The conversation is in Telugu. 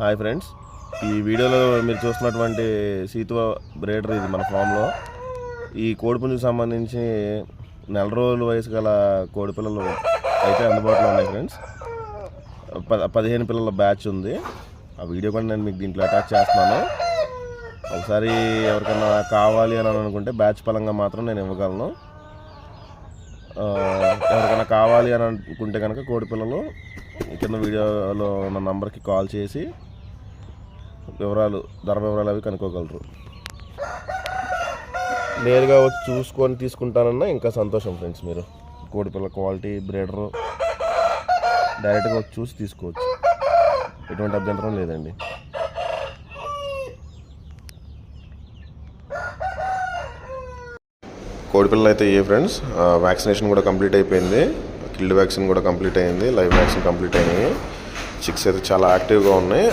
Hi friends. ఈ వీడియోలో మీరు చూస్తున్నటువంటి సీతువ బ్రేడర్ ఇది మన ఫామ్లో. ఈ కోడిపుంజుకు సంబంధించి నెల రోజుల వయసు గల కోడిపిల్లలు అయితే అందుబాటులో ఉన్నాయి ఫ్రెండ్స్. ప పదిహేను పిల్లల బ్యాచ్ ఉంది. ఆ వీడియో కూడా నేను మీకు దీంట్లో అటాచ్ చేస్తున్నాను. ఒకసారి ఎవరికైనా కావాలి అని అనుకుంటే బ్యాచ్ పరంగా మాత్రం నేను ఇవ్వగలను. ఎవరికైనా కావాలి అని అనుకుంటే కనుక కోడి పిల్లలు కింద వీడియోలో ఉన్న నంబర్కి కాల్ చేసి వివరాలు ధర వివరాలు అవి కనుక్కోగలరు. నేరుగా వచ్చి చూసుకొని తీసుకుంటానన్నా ఇంకా సంతోషం ఫ్రెండ్స్ మీరు. కోడిపిల్ల క్వాలిటీ బ్రీడరు డైరెక్ట్గా వచ్చి చూసి తీసుకోవచ్చు. ఎటువంటి అభ్యంతరం లేదండి. కోడిపిల్లలు అయితే ఏ ఫ్రెండ్స్. వ్యాక్సినేషన్ కూడా కంప్లీట్ అయిపోయింది. కిల్డ్ వ్యాక్సిన్ కూడా కంప్లీట్ అయింది. లైవ్ వ్యాక్సిన్ కంప్లీట్ అయినాయి చిక్స్ అయితే చాలా యాక్టివ్గా ఉన్నాయి.